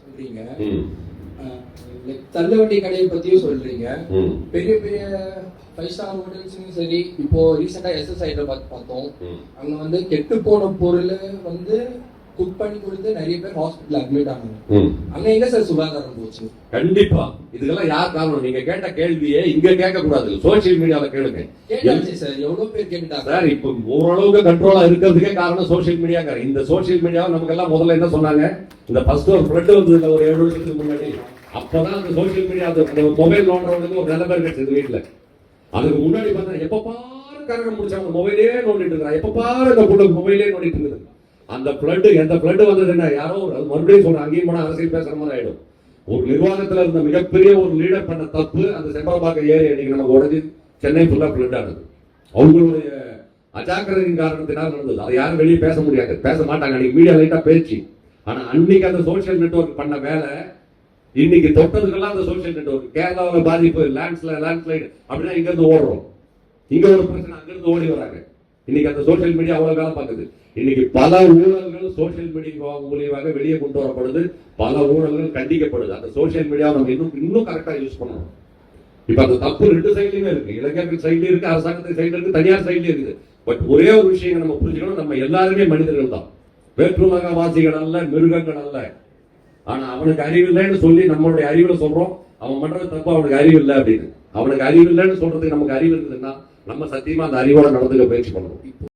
சொல்றீங்க. like தள்ளுவண்டி கடையை பத்தியும் சொல்றீங்க. பெரிய பெரிய ஃபைவ் ஸ்டார் ஹோட்டல்ஸ்லயும் சரி இப்போ ரீசெண்டா எஸ்எஸ் ஹைதராபாத் பார்த்தோம். அங்க வந்து கெட்டு போன பொருள் வந்து குக் பண்ணி கொடுத்து நிறைய பேர் ஹாஸ்பிட்டல் அட்மிட் ஆனாங்க. அங்க எங்க சார் சுகாதாரம் போச்சு? கண்டிப்பா. இதுக்கெல்லாம் யார் காரணம்? நீங்க கேட்ட கேள்வியே இங்க கேட்க கூடாது சோசியல் மீடியால கேளுங்க. சார் எவ்வளவு பேர் கேட்டுட்டாங்க? சார் இப்ப ஓரளவுக்கு கண்ட்ரோலா இருக்கிறதுக்கே காரணம் சோசியல் மீடியாங்க இந்த சோசியல் மீடியாவை நமக்கு எல்லாம் முதல்ல என்ன சொன்னாங்க? இந்த ஃபர்ஸ்ட் ஒரு ஃபிளட் வந்தது ஒரு ஏழு வருஷத்துக்கு முன்னாடி. அப்பதான் அந்த சோசியல் மீடியா அந்த மொபைல் நோண்டுறவங்களுக்கு ஒரு நிலை பேர் கிடைச்சது வீட்டுல அதுக்கு முன்னாடி பார்த்தா எப்ப பாரு கரகம் முடிச்சாங்க மொபைலே நோண்டிட்டு இருக்கிறான் எப்ப பாரு இந்த புள்ள மொபைலே நோண்டிட்டு இருக்குது. அந்த பிளட் எந்த பிளட் வந்தது என்ன யாரோ அது மறுபடியும் சொல்றேன் அங்கேயும் போனால் அரசியல் பேசுற மாதிரி ஆயிடும். ஒரு நிர்வாகத்துல இருந்த மிகப்பெரிய ஒரு லீடர் பண்ண தப்பு அந்த செம்பரம்பாக்கம் ஏரி அன்னைக்கு நமக்கு உடஞ்சி சென்னை ஃபுல்லா பிளட் ஆனது. அவங்களுடைய அஜாக்கிரதையின் காரணத்தினால் நடந்தது. அதை யாரும் வெளியே பேச முடியாது. பேச மாட்டாங்க. அன்னைக்கு மீடியா லைட்டா பேச்சு. ஆனா அன்னைக்கு அந்த சோசியல் நெட்வொர்க் பண்ண வேலை இன்னைக்கு தொட்டதுக்கெல்லாம் அந்த சோசியல் நெட்வொர்க் கேரளாவில் பாதிப்பு லேண்ட்ஸ்ல லேண்ட்ஸ்லைடு அப்படின்னா இங்க இருந்து ஓடுறோம். இங்க ஒரு பிரச்சனை அங்கேருந்து ஓடி வராங்க. இன்னைக்கு அந்த சோசியல் மீடியா அவ்வளவு வேலை பார்க்குது. இன்னைக்கு பல ஊழல்கள் சோசியல் மீடியா மூலியமாக வெளியே கொண்டு வரப்படுது. பல ஊழல்கள் கண்டிக்கப்படுது. அந்த சோசியல் மீடியாவை நம்ம இன்னும் இன்னும் கரெக்டா யூஸ் பண்ணணும். இப்ப அந்த தப்பு ரெண்டு சைட்லயுமே இருக்கு. இளைஞர்கள் சைட்லயும் இருக்கு அரசாங்கத்து சைடுல இருக்கு தனியார் சைட்லயும் இருக்குது. பட் ஒரே ஒரு விஷயம் நம்ம புரிஞ்சுக்கணும். நம்ம எல்லாருமே மனிதர்கள் தான். வேற்றுமக வாசிகள் அல்ல மிருகங்கள் அல்ல. ஆனா அவனுக்கு அறிவு இல்லைன்னு சொல்லி நம்மளுடைய அறிவுல சொல்றோம். அவன் பண்றது தப்பு அவனுக்கு அறிவு இல்லை அப்படின்னு. அவனுக்கு அறிவு இல்லைன்னு சொல்றதுக்கு நமக்கு அறிவு இருக்குதுன்னா நம்ம சத்தியமா அந்த அறிவோட நடந்துக்க முயற்சி பண்ணணும்.